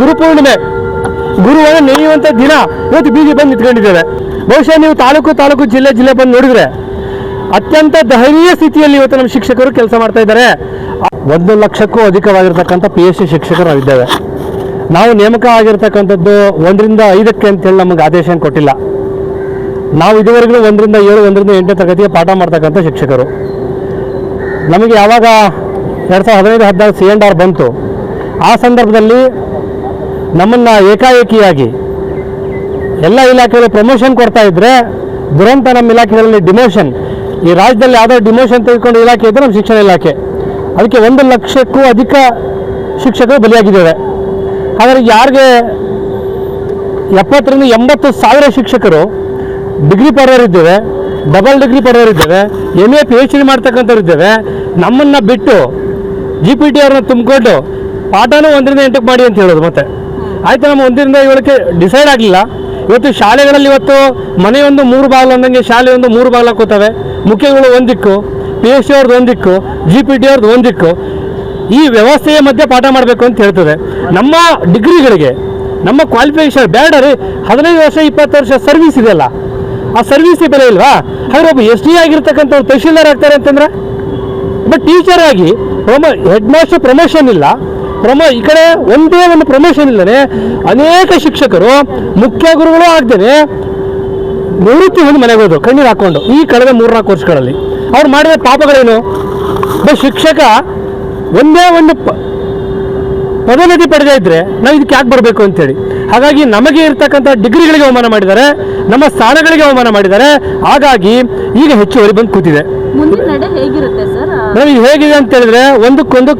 ಗುರುಪೂರ್ಣಿಮೆ ಗುರುವನ್ನು ನೆನೆಯುವಂತ ದಿನ ಇವತ್ತು ಬೀದಿ ಬಂದು ನಿಂತ್ಕೊಂಡಿದ್ದೇವೆ. ಬಹುಶಃ ನೀವು ತಾಲೂಕು ತಾಲೂಕು ಜಿಲ್ಲೆ ಜಿಲ್ಲೆ ಬಂದು ನೋಡಿದ್ರೆ ಅತ್ಯಂತ ದಹನೀಯ ಸ್ಥಿತಿಯಲ್ಲಿ ಇವತ್ತು ನಮ್ಮ ಶಿಕ್ಷಕರು ಕೆಲಸ ಮಾಡ್ತಾ ಇದ್ದಾರೆ. ಒಂದು ಲಕ್ಷಕ್ಕೂ ಅಧಿಕವಾಗಿರ್ತಕ್ಕಂಥ ಪಿ ಎಸ್ ಸಿ ಶಿಕ್ಷಕರು ನಾವಿದ್ದೇವೆ ನಾವು ನೇಮಕ ಆಗಿರ್ತಕ್ಕಂಥದ್ದು ಒಂದರಿಂದ ಐದಕ್ಕೆ ಅಂತೇಳಿ ನಮಗೆ ಆದೇಶ ಕೊಟ್ಟಿಲ್ಲ. ನಾವು ಇದುವರೆಗೂ ಒಂದರಿಂದ ಏಳು, ಒಂದರಿಂದ ಎಂಟನೇ ತರಗತಿಗೆ ಪಾಠ ಮಾಡ್ತಕ್ಕಂಥ ಶಿಕ್ಷಕರು. ನಮಗೆ ಯಾವಾಗ ಎರಡು ಸಾವಿರದ ಹದಿನೈದು, ಹದಿನಾರು ಸಿ ಎಂಡ್ ಆರ್ ಬಂತು, ಆ ಸಂದರ್ಭದಲ್ಲಿ ನಮ್ಮನ್ನು ಏಕಾಏಕಿಯಾಗಿ ಎಲ್ಲ ಇಲಾಖೆಗಳು ಪ್ರಮೋಷನ್ ಕೊಡ್ತಾ ಇದ್ರೆ ದುರಂತ ನಮ್ಮ ಇಲಾಖೆಗಳಲ್ಲಿ ಡಿಮೋಷನ್ ಈ ರಾಜ್ಯದಲ್ಲಿ ಯಾವುದೋ ಡಿಮೋಷನ್ ತೆಗೆದುಕೊಂಡು ಇಲಾಖೆ ಇದ್ದರೆ ನಮ್ಮ ಶಿಕ್ಷಣ ಇಲಾಖೆ. ಅದಕ್ಕೆ ಒಂದು ಲಕ್ಷಕ್ಕೂ ಅಧಿಕ ಶಿಕ್ಷಕರು ಬಲಿಯಾಗಿದ್ದೇವೆ ಹಾಗಾಗಿ ಯಾರಿಗೆ ಎಪ್ಪತ್ತರಿಂದ ಎಂಬತ್ತು ಸಾವಿರ ಶಿಕ್ಷಕರು ಡಿಗ್ರಿ ಪಡೆಯೋರಿದ್ದೇವೆ double degree ಪಡೆಯೋರಿದ್ದೇವೆ M A P H D ಮಾಡ್ತಕ್ಕಂಥವ್ರು ಇದ್ದೇವೆ, ನಮ್ಮನ್ನು ಬಿಟ್ಟು ಜಿ ಪಿ ಟಿ ಅವ್ರನ್ನ ತುಂಬಿಕೊಂಡು ಪಾಠನೂ ಒಂದರಿಂದ ಎಂಟಕ್ಕೆ ಮಾಡಿ ಅಂತ ಹೇಳೋದು ಮತ್ತೆ. ಆಯ್ತು, ನಮ್ಮ ಒಂದರಿಂದ ಏಳಕ್ಕೆ ಡಿಸೈಡ್ ಆಗಲಿಲ್ಲ. ಇವತ್ತು ಶಾಲೆಗಳಲ್ಲಿ ಇವತ್ತು ಮನೆಯೊಂದು ಮೂರು ಬಾಗಿಲು ಅಂದಂಗೆ ಶಾಲೆ ಒಂದು ಮೂರು ಬಾಗಿಲು ಹಾಕೋತವೆ. ಮುಖ್ಯಗಳು ಒಂದಿಕ್ಕು ಪಿ ಎಸ್ ಸಿ ಅವ್ರದ್ದು ಒಂದಿಕ್ಕು ಜಿ ಪಿ ಟಿ ಅವ್ರದ್ದು ಒಂದಿಕ್ಕು ಈ ವ್ಯವಸ್ಥೆಯ ಮಧ್ಯೆ ಪಾಠ ಮಾಡಬೇಕು ಅಂತ ಹೇಳ್ತದೆ. ನಮ್ಮ ಡಿಗ್ರಿಗಳಿಗೆ, ನಮ್ಮ ಕ್ವಾಲಿಫಿಕೇಶನ್ ಬೇಡ ರೀ, ಹದಿನೈದು ವರ್ಷ, ಇಪ್ಪತ್ತು ವರ್ಷ ಸರ್ವಿಸ್ ಇದೆಯಲ್ಲ ಆ ಸರ್ವಿಸ್ ಬೆಲೆ ಇಲ್ವಾ? ಹಾಗಾದ್ರೆ ಒಬ್ಬ ಎಸ್ ಡಿ ಆಗಿರ್ತಕ್ಕಂಥವ್ರು ತಹಶೀಲ್ದಾರ್ ಆಗ್ತಾರೆ ಅಂತಂದ್ರೆ? ಬಟ್ ಟೀಚರ್ ಆಗಿ ಹೆಡ್ ಮಾಸ್ಟರ್ ಪ್ರಮೋಷನ್ ಇಲ್ಲ. ಪ್ರಮೋ ಈ ಕಡೆ ಒಂದೇ ಒಂದು ಪ್ರಮೋಷನ್ ಇಲ್ಲದೆ ಅನೇಕ ಶಿಕ್ಷಕರು ಮುಖ್ಯ ಗುರುಗಳು ಆಗ್ದೇನೆ ನಿವೃತ್ತಿ ಒಂದು ಮನೆಗೆ ಹೋದ್ರು ಕಣ್ಣೀರು ಹಾಕೊಂಡು ಈ ಕಳೆದ ಮೂರ್ನಾಲ್ಕು ವರ್ಷಗಳಲ್ಲಿ. ಅವ್ರು ಮಾಡಿದ ಪಾಪಗಳೇನು? ಬಟ್ ಶಿಕ್ಷಕ ಒಂದೇ ಒಂದು ಪದೋನ್ನತಿ ಪಡೆದೇ ಇದ್ರೆ ನಾವು ಇದಕ್ಕೆ ಯಾಕೆ ಬರಬೇಕು ಅಂತೇಳಿ. ಹಾಗಾಗಿ ನಮಗೆ ಇರ್ತಕ್ಕಂಥ ಡಿಗ್ರಿಗಳಿಗೆ ಅವಮಾನ ಮಾಡಿದ್ದಾರೆ ನಮ್ಮ ಸ್ಥಾನಗಳಿಗೆ ಅವಮಾನ ಮಾಡಿದ್ದಾರೆ ಹಾಗಾಗಿ ಈಗ ಹೆಚ್ಚುವರಿ ಬಂದು ಕೂತಿದೆ. ಮುಂದಿನ ನಡೆ ಹೇಗಿರುತ್ತೆ ಸರ್? ನಮಗೆ ಹೇಗಿದೆ ಅಂತ ಹೇಳಿದ್ರೆ ಒಂದಕ್ಕೊಂದು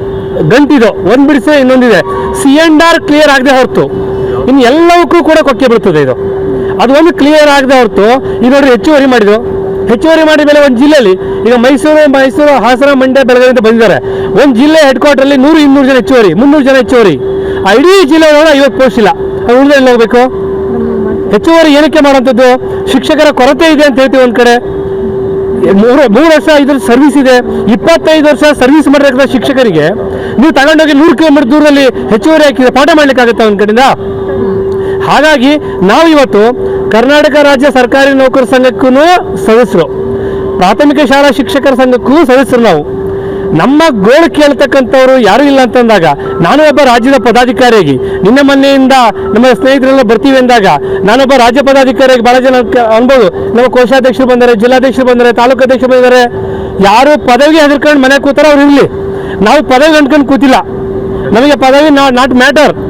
ಗಂಟಿದು ಒಂದು ಬಿಡಿಸಿ ಇನ್ನೊಂದಿದೆ. ಸಿ ಎಂಡ್ ಆರ್ ಕ್ಲಿಯರ್ ಆಗದೆ ಹೊರತು. ಇನ್ನು ಎಲ್ಲವಕ್ಕೂ ಕೂಡ ಕೊಕ್ಕೆ ಬೀಳ್ತದೆ ಇದು. ಅದು ಒಂದು ಕ್ಲಿಯರ್ ಆಗದೆ ಹೊರತು. ಈಗ ನೋಡ್ರಿ ಹೆಚ್ಚುವರಿ ಮಾಡಿದ್ರು. ಹೆಚ್ಚುವರಿ ಮಾಡಿದ ಮೇಲೆ ಒಂದು ಜಿಲ್ಲೆಯಲ್ಲಿ ಈಗ ಮೈಸೂರು ಮೈಸೂರು ಹಾಸನ ಮಂಡ್ಯ ಬೆಳಗಾವಿ ಅಂತ ಬಂದಿದ್ದಾರೆ. ಒಂದು ಜಿಲ್ಲೆ ಹೆಡ್ ಕ್ವಾರ್ಟರಲ್ಲಿ ನೂರು ಇನ್ನೂರು ಜನ ಹೆಚ್ಚುವರಿ ಮುನ್ನೂರು ಜನ ಹೆಚ್ಚುವರಿ. ಆ ಇಡೀ ಜಿಲ್ಲೆ ಒಳಗೆ ಐವತ್ತು ಪೋಸ್ಟ್ ಇಲ್ಲ. ಅದು ಉಳಿದ ಹೋಗ್ಬೇಕು? ಹೆಚ್ಚುವರಿ ಏನಕ್ಕೆ ಮಾಡುವಂಥದ್ದು? ಶಿಕ್ಷಕರ ಕೊರತೆ ಇದೆ ಅಂತ ಹೇಳ್ತೀವಿ ಒಂದು ಕಡೆ. ಮೂರು ಮೂರು ವರ್ಷ ಇದ್ರ ಸರ್ವಿಸ್ ಇದೆ. ಇಪ್ಪತ್ತೈದು ವರ್ಷ ಸರ್ವಿಸ್ ಮಾಡಿರೋ ಶಿಕ್ಷಕರಿಗೆ ನೀವು ತಗೊಂಡೋಗಿ ನೂರು ಕಿಲೋಮೀಟರ್ ದೂರದಲ್ಲಿ ಹೆಚ್ಚುವರಿ ಹಾಕಿದ್ರೆ ಪಾಠ ಮಾಡ್ಲಿಕ್ಕಾಗತ್ತೆ ಒಂದ್ ಕಡೆಯಿಂದ? ಹಾಗಾಗಿ ನಾವು ಇವತ್ತು ಕರ್ನಾಟಕ ರಾಜ್ಯ ಸರ್ಕಾರಿ ನೌಕರ ಸಂಘಕ್ಕೂ ಸದಸ್ಯರು. ಪ್ರಾಥಮಿಕ ಶಾಲಾ ಶಿಕ್ಷಕರ ಸಂಘಕ್ಕೂ ಸದಸ್ಯರು ನಾವು. ನಮ್ಮ ಗೋಳು ಕೇಳ್ತಕ್ಕಂಥವ್ರು ಯಾರು ಇಲ್ಲ ಅಂತಂದಾಗ ನಾನು ಒಬ್ಬ ರಾಜ್ಯದ ಪದಾಧಿಕಾರಿಯಾಗಿ, ನಿನ್ನ ಮನೆಯಿಂದ ನಮ್ಮ ಸ್ನೇಹಿತರೆಲ್ಲ ಬರ್ತೀವಿ ಅಂದಾಗ ನಾನೊಬ್ಬ ರಾಜ್ಯ ಪದಾಧಿಕಾರಿಯಾಗಿ ಬಹಳ ಜನ ಅನ್ಬೋದು. ನಮ್ಮ ಕೋಶಾಧ್ಯಕ್ಷರು ಬಂದರೆ, ಜಿಲ್ಲಾಧ್ಯಕ್ಷರು ಬಂದರೆ, ತಾಲೂಕು ಅಧ್ಯಕ್ಷರು ಬಂದರೆ, ಯಾರು ಪದವಿ ಹೆದರ್ಕೊಂಡು ಮನೆ ಕೂತಾರ ಅವ್ರು ಇರಲಿ. ನಾವು ಪದವಿ ಅಂದ್ಕೊಂಡು ಕೂತಿಲ್ಲ. ನಮಗೆ ಪದವಿ ನಾಟ್ ಮ್ಯಾಟರ್.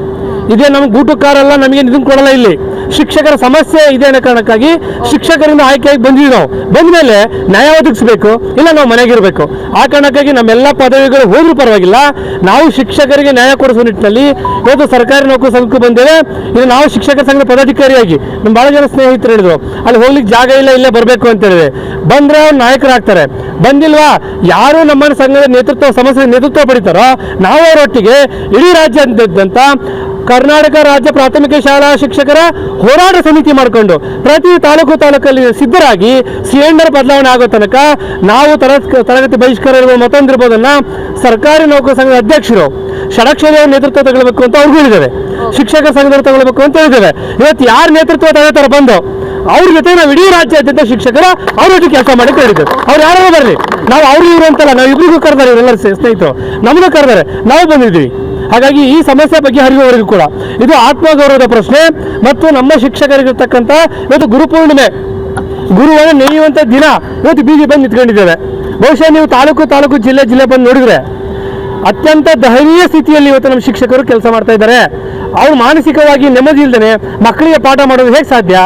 ಇದೇ ನಮ್ಗೆ ಊಟಕ್ಕಾರಲ್ಲ ನಮಗೆ ಇದನ್ನು ಕೊಡಲ್ಲ ಇಲ್ಲಿ. ಶಿಕ್ಷಕರ ಸಮಸ್ಯೆ ಇದೆ ಅನ್ನೋ ಕಾರಣಕ್ಕಾಗಿ ಶಿಕ್ಷಕರಿಂದ ಆಯ್ಕೆಯಾಗಿ ಬಂದ್ವಿ ನಾವು. ಬಂದಮೇಲೆ ನ್ಯಾಯ ಒದಗಿಸ್ಬೇಕು, ಇಲ್ಲ ನಾವು ಮನೆಗಿರಬೇಕು. ಆ ಕಾರಣಕ್ಕಾಗಿ ನಮ್ಮೆಲ್ಲ ಪದವಿಗಳು ಹೋದ್ರೂ ಪರವಾಗಿಲ್ಲ. ನಾವು ಶಿಕ್ಷಕರಿಗೆ ನ್ಯಾಯ ಕೊಡಿಸೋ ನಿಟ್ಟಿನಲ್ಲಿ ಇವತ್ತು ಸರ್ಕಾರಿ ನೌಕರಿ ಸಂಘಕ್ಕೆ ಬಂದೇವೆ ಇದು ನಾವು ಶಿಕ್ಷಕರ ಸಂಘದ ಪದಾಧಿಕಾರಿಯಾಗಿ ನಮ್ಮ ಭಾಳ ಜನ ಸ್ನೇಹಿತರು ಹೇಳಿದ್ರು, ಅಲ್ಲಿ ಹೋಗ್ಲಿಕ್ಕೆ ಜಾಗ ಇಲ್ಲ, ಇಲ್ಲೇ ಬರಬೇಕು ಅಂತ ಹೇಳಿದ್ರೆ. ಬಂದ್ರೆ ಅವ್ರು ನಾಯಕರಾಗ್ತಾರೆ ಬಂದಿಲ್ವಾ? ಯಾರು ನಮ್ಮ ಸಂಘದ ನೇತೃತ್ವ ಸಮಸ್ಯೆ ನೇತೃತ್ವ ಪಡಿತಾರೋ, ನಾವು ಅವರೊಟ್ಟಿಗೆ ಇಡೀ ರಾಜ್ಯಾದ್ಯಂತ ಕರ್ನಾಟಕ ರಾಜ್ಯ ಪ್ರಾಥಮಿಕ ಶಾಲಾ ಶಿಕ್ಷಕರ ಹೋರಾಟ ಸಮಿತಿ ಮಾಡಿಕೊಂಡು ಪ್ರತಿ ತಾಲೂಕು ತಾಲೂಕಲ್ಲಿ ಸಿದ್ಧರಾಗಿ ಸಿಲಿಂಡರ್ ಬದಲಾವಣೆ ಆಗೋ ತನಕ ನಾವು ತರ ತರಗತಿ ಬಹಿಷ್ಕಾರ ಇರುವ ಮತ್ತೊಂದಿರ್ಬೋದನ್ನ ಸರ್ಕಾರಿ ನೌಕರ ಸಂಘದ ಅಧ್ಯಕ್ಷರು ಷಡಕ್ಷರ ನೇತೃತ್ವ ತಗೊಳ್ಬೇಕು ಅಂತ ಅವ್ರಿಗೂ ಹೇಳಿದ್ದಾರೆ. ಶಿಕ್ಷಕ ಸಂಘದವ್ರು ತಗೊಳ್ಬೇಕು ಅಂತ ಹೇಳಿದ್ದಾರೆ. ಇವತ್ತು ಯಾರು ನೇತೃತ್ವ ತಗೋತಾರೆ ಬಂದು ಅವ್ರ ಜೊತೆ ನಾವು ಇಡೀ ರಾಜ್ಯಾದ್ಯಂತ ಶಿಕ್ಷಕರ ಅವ್ರ ಜೊತೆ ಕೆಲಸ ಮಾಡಿ ಹೇಳಿದ್ದೇವೆ ಅವ್ರು ಯಾರೋ ಬರ್ರಿ. ನಾವು ಅವ್ರಿಗೆ ಇವರು ಅಂತಲ್ಲ ನಾವು ಇಬ್ಬರಿಗೂ ಕರೆದಾರೆ ಇವರೆಲ್ಲರೂ ಸ್ನೇಹಿತರು. ನಮಗೂ ಕರೆದಾರೆ. ನಾವು ಬಂದಿದ್ದೀವಿ. ಹಾಗಾಗಿ ಈ ಸಮಸ್ಯೆ ಬಗ್ಗೆ ಹರಿಯುವವರೆಗೂ ಕೂಡ ಇದು ಆತ್ಮಗೌರವದ ಪ್ರಶ್ನೆ ಮತ್ತು ನಮ್ಮ ಶಿಕ್ಷಕರಿಗಿರ್ತಕ್ಕಂಥ ಇವತ್ತು ಗುರುಪೂರ್ಣಿಮೆ ಗುರುವನ್ನು ನೆನೆಯುವಂಥ ದಿನ ಇವತ್ತು ಬೀದಿ ಬಂದು ನಿಂತ್ಕೊಂಡಿದ್ದೇವೆ. ಬಹುಶಃ ನೀವು ತಾಲೂಕು ತಾಲೂಕು ಜಿಲ್ಲೆ ಜಿಲ್ಲೆ ಬಂದು ನೋಡಿದ್ರೆ ಅತ್ಯಂತ ದಯನೀಯ ಸ್ಥಿತಿಯಲ್ಲಿ ಇವತ್ತು ನಮ್ಮ ಶಿಕ್ಷಕರು ಕೆಲಸ ಮಾಡ್ತಾ ಇದ್ದಾರೆ. ಅವ್ರು ಮಾನಸಿಕವಾಗಿ ನೆಮ್ಮದಿ ಇಲ್ದೇನೆ ಮಕ್ಕಳಿಗೆ ಪಾಠ ಮಾಡೋದು ಹೇಗೆ ಸಾಧ್ಯ?